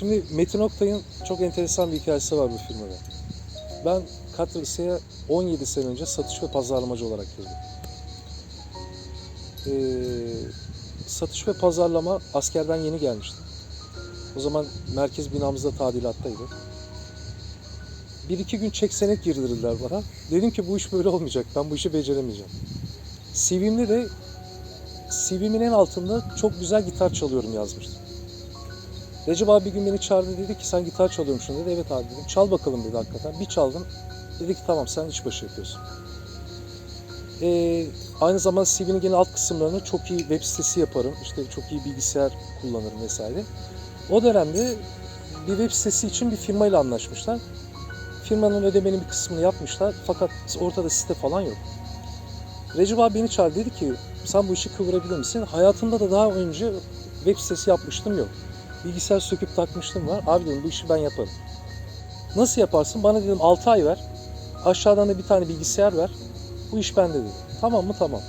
Şimdi Metin Oktay'ın çok enteresan bir hikayesi var bu filmde. Ben Kat Lise'ye 17 sene önce satış ve pazarlamacı olarak girdim. Ee, satış ve pazarlama askerden yeni gelmiştim. O zaman merkez binamızda tadilattaydı. Bir iki gün çek senet girdirdiler bana. Dedim ki bu iş böyle olmayacak. Ben bu işi beceremeyeceğim. CV'mde de CV'min en altında çok güzel gitar çalıyorum yazmıştım. Recep abi bir gün beni çağırdı dedi ki sen gitar çalıyormuşsun dedi. Evet abi dedim. Çal bakalım dedi hakikaten. Bir çaldım. Dedi ki tamam sen işbaşı yapıyorsun. Ee, aynı zamanda CV'nin gene alt kısımlarını çok iyi web sitesi yaparım. İşte çok iyi bilgisayar kullanırım vesaire. O dönemde bir web sitesi için bir firmayla anlaşmışlar. Firmanın ödemenin bir kısmını yapmışlar fakat ortada site falan yok. Recep abi beni çağırdı dedi ki sen bu işi kıvırabilir misin? Hayatımda da daha önce web sitesi yapmıştım yok. Bilgisayar söküp takmıştım var. Abi dedim bu işi ben yaparım. Nasıl yaparsın? Bana dedim 6 ay ver. Aşağıdan da bir tane bilgisayar ver. Bu iş bende dedi. Tamam mı? Tamam.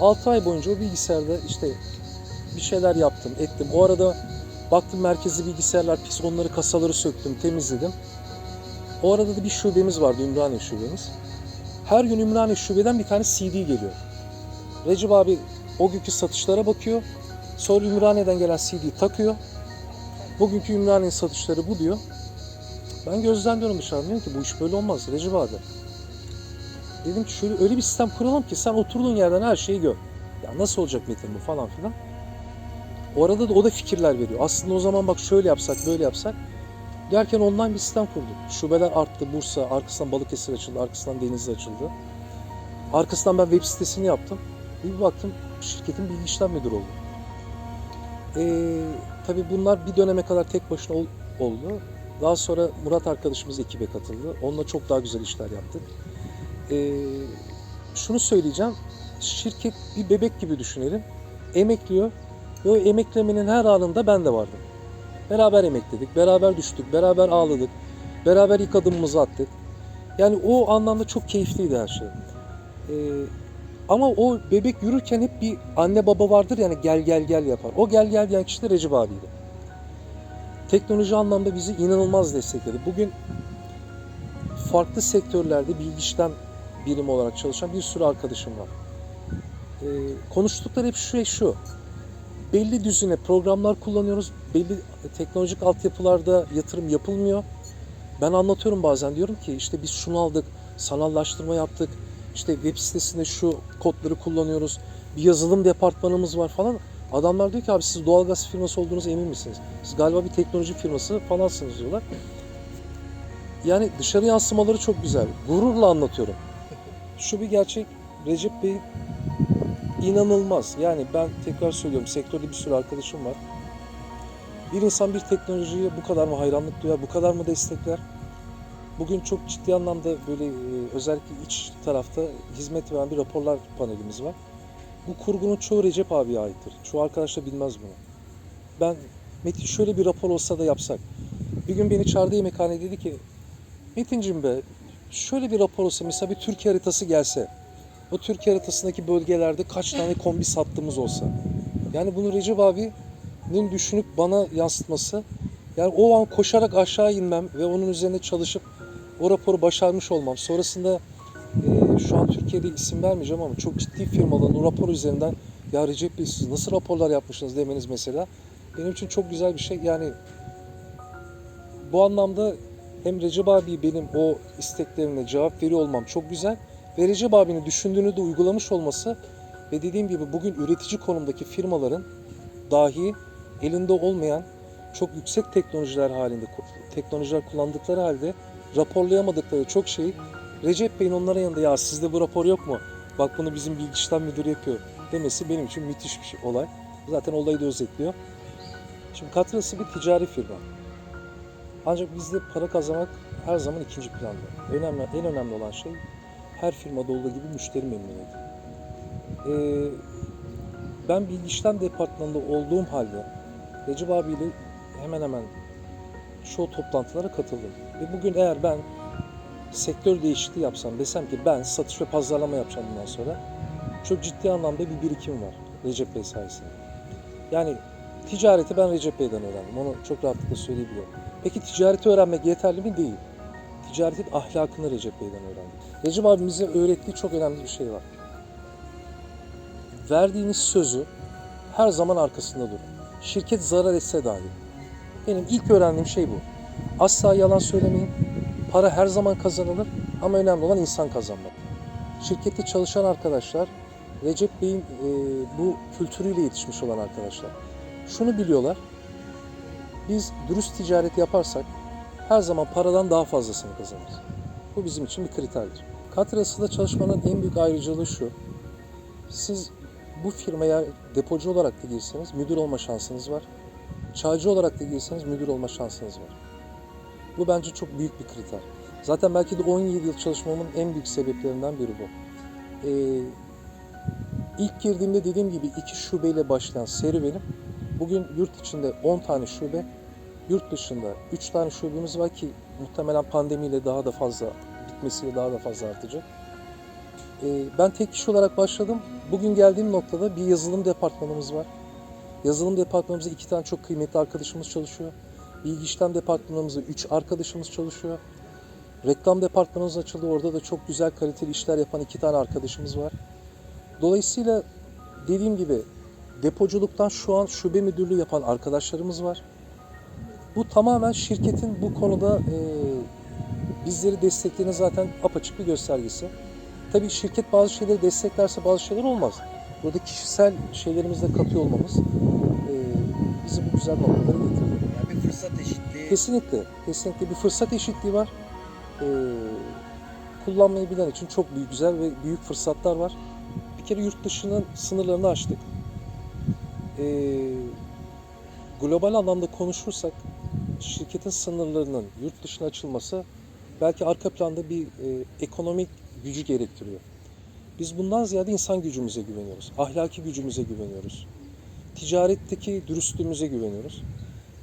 6 ay boyunca o bilgisayarda işte bir şeyler yaptım, ettim. O arada baktım merkezi bilgisayarlar pis, onları kasaları söktüm, temizledim. O arada da bir şubemiz vardı, Ümraniye şubemiz. Her gün Ümraniye şubeden bir tane CD geliyor. Recep abi o günkü satışlara bakıyor. Sonra Ümraniye'den gelen CD'yi takıyor. Bugünkü Ümraniye satışları bu diyor. Ben gözlemliyorum dışarıda diyorum ki bu iş böyle olmaz Recep abi. Dedim ki şöyle öyle bir sistem kuralım ki sen oturduğun yerden her şeyi gör. Ya nasıl olacak Metin bu falan filan. O arada da o da fikirler veriyor. Aslında o zaman bak şöyle yapsak böyle yapsak. Derken online bir sistem kurduk. Şubeler arttı. Bursa, arkasından Balıkesir açıldı, arkasından Denizli açıldı. Arkasından ben web sitesini yaptım. Bir baktım şirketin bilgi işlem müdürü oldum. Ee, tabii bunlar bir döneme kadar tek başına ol- oldu. Daha sonra Murat arkadaşımız ekibe katıldı. Onunla çok daha güzel işler yaptık. Ee, şunu söyleyeceğim. Şirket bir bebek gibi düşünelim. Emekliyor ve o emeklemenin her anında ben de vardım. Beraber emekledik, beraber düştük, beraber ağladık, beraber ilk adımımızı attık. Yani o anlamda çok keyifliydi her şey. Ee, ama o bebek yürürken hep bir anne baba vardır yani gel gel gel yapar. O gel gel diyen kişi de Recep abiydi. Teknoloji anlamda bizi inanılmaz destekledi. Bugün farklı sektörlerde bilgi işlem birimi olarak çalışan bir sürü arkadaşım var. Ee, konuştukları hep şu şu. Belli düzine programlar kullanıyoruz. Belli teknolojik altyapılarda yatırım yapılmıyor. Ben anlatıyorum bazen diyorum ki işte biz şunu aldık, sanallaştırma yaptık. İşte web sitesinde şu kodları kullanıyoruz. Bir yazılım departmanımız var falan. Adamlar diyor ki abi siz doğalgaz firması olduğunuz emin misiniz? Siz galiba bir teknoloji firması falansınız diyorlar. Yani dışarı yansımaları çok güzel. Gururla anlatıyorum. Şu bir gerçek. Recep Bey inanılmaz. Yani ben tekrar söylüyorum sektörde bir sürü arkadaşım var. Bir insan bir teknolojiye bu kadar mı hayranlık duyar, bu kadar mı destekler? Bugün çok ciddi anlamda böyle e, özellikle iç tarafta hizmet veren bir raporlar panelimiz var. Bu kurgunun çoğu Recep abiye aittir. Çoğu arkadaş da bilmez bunu. Ben Metin şöyle bir rapor olsa da yapsak. Bir gün beni çağırdı yemekhane dedi ki Metin'cim be şöyle bir rapor olsa mesela bir Türkiye haritası gelse. O Türkiye haritasındaki bölgelerde kaç tane kombi sattığımız olsa. Yani bunu Recep abinin düşünüp bana yansıtması. Yani o an koşarak aşağı inmem ve onun üzerine çalışıp o raporu başarmış olmam. Sonrasında e, şu an Türkiye'de isim vermeyeceğim ama çok ciddi firmaların o rapor üzerinden ya Recep Bey siz nasıl raporlar yapmışsınız demeniz mesela benim için çok güzel bir şey. Yani bu anlamda hem Recep abi benim o isteklerine cevap veriyor olmam çok güzel. Ve Recep abinin düşündüğünü de uygulamış olması ve dediğim gibi bugün üretici konumdaki firmaların dahi elinde olmayan çok yüksek teknolojiler halinde teknolojiler kullandıkları halde raporlayamadıkları çok şeyi Recep Bey'in onların yanında ya sizde bu rapor yok mu? Bak bunu bizim bilgi işlem müdürü yapıyor demesi benim için müthiş bir şey, olay. Zaten olayı da özetliyor. Şimdi Katrası bir ticari firma. Ancak bizde para kazanmak her zaman ikinci planda. Önemli, en önemli olan şey her firmada olduğu gibi müşteri memnuniyeti. Ee, ben bilgi işlem departmanında olduğum halde Recep abiyle hemen hemen çoğu toplantılara katıldım. Ve bugün eğer ben sektör değişikliği yapsam desem ki ben satış ve pazarlama yapacağım bundan sonra çok ciddi anlamda bir birikim var Recep Bey sayesinde. Yani Ticareti ben Recep Bey'den öğrendim. Onu çok rahatlıkla söyleyebiliyorum. Peki ticareti öğrenmek yeterli mi? Değil. Ticaretin ahlakını Recep Bey'den öğrendim. Recep abi bize öğrettiği çok önemli bir şey var. Verdiğiniz sözü her zaman arkasında durun. Şirket zarar etse dahi. Benim ilk öğrendiğim şey bu. Asla yalan söylemeyin. Para her zaman kazanılır ama önemli olan insan kazanmak. Şirkette çalışan arkadaşlar Recep Bey'in e, bu kültürüyle yetişmiş olan arkadaşlar. Şunu biliyorlar. Biz dürüst ticaret yaparsak her zaman paradan daha fazlasını kazanırız. Bu bizim için bir kriterdir. Katrası'da çalışmanın en büyük ayrıcalığı şu. Siz bu firmaya depocu olarak da girseniz müdür olma şansınız var. Çaycı olarak da girseniz müdür olma şansınız var. Bu bence çok büyük bir kriter. Zaten belki de 17 yıl çalışmamın en büyük sebeplerinden biri bu. Ee, ilk girdiğimde dediğim gibi iki şubeyle başlayan serüvenim bugün yurt içinde 10 tane şube, yurt dışında 3 tane şubemiz var ki muhtemelen pandemiyle daha da fazla bitmesiyle daha da fazla artacak. Ee, ben tek kişi olarak başladım. Bugün geldiğim noktada bir yazılım departmanımız var. Yazılım departmanımızda iki tane çok kıymetli arkadaşımız çalışıyor. Bilgi işlem departmanımızda üç arkadaşımız çalışıyor. Reklam departmanımız açıldı. Orada da çok güzel kaliteli işler yapan iki tane arkadaşımız var. Dolayısıyla dediğim gibi depoculuktan şu an şube müdürlüğü yapan arkadaşlarımız var. Bu tamamen şirketin bu konuda e, bizleri desteklediğine zaten apaçık bir göstergesi. Tabii şirket bazı şeyleri desteklerse bazı şeyler olmaz. Burada kişisel şeylerimizi de katıyor olmamız bizi bu güzel noktalara getirdi. Yani bir fırsat eşitliği. Kesinlikle, kesinlikle bir fırsat eşitliği var. Ee, kullanmayı bilen için çok büyük, güzel ve büyük fırsatlar var. Bir kere yurt dışının sınırlarını aştık. Ee, global anlamda konuşursak şirketin sınırlarının yurt dışına açılması belki arka planda bir e, ekonomik gücü gerektiriyor. Biz bundan ziyade insan gücümüze güveniyoruz. Ahlaki gücümüze güveniyoruz. Ticaretteki dürüstlüğümüze güveniyoruz.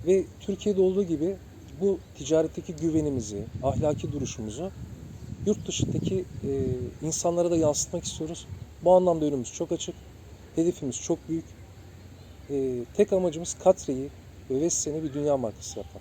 Ve Türkiye'de olduğu gibi bu ticaretteki güvenimizi, ahlaki duruşumuzu yurt dışındaki e, insanlara da yansıtmak istiyoruz. Bu anlamda önümüz çok açık. Hedefimiz çok büyük. E, tek amacımız Katre'yi ve Vessen'i bir dünya markası yapmak.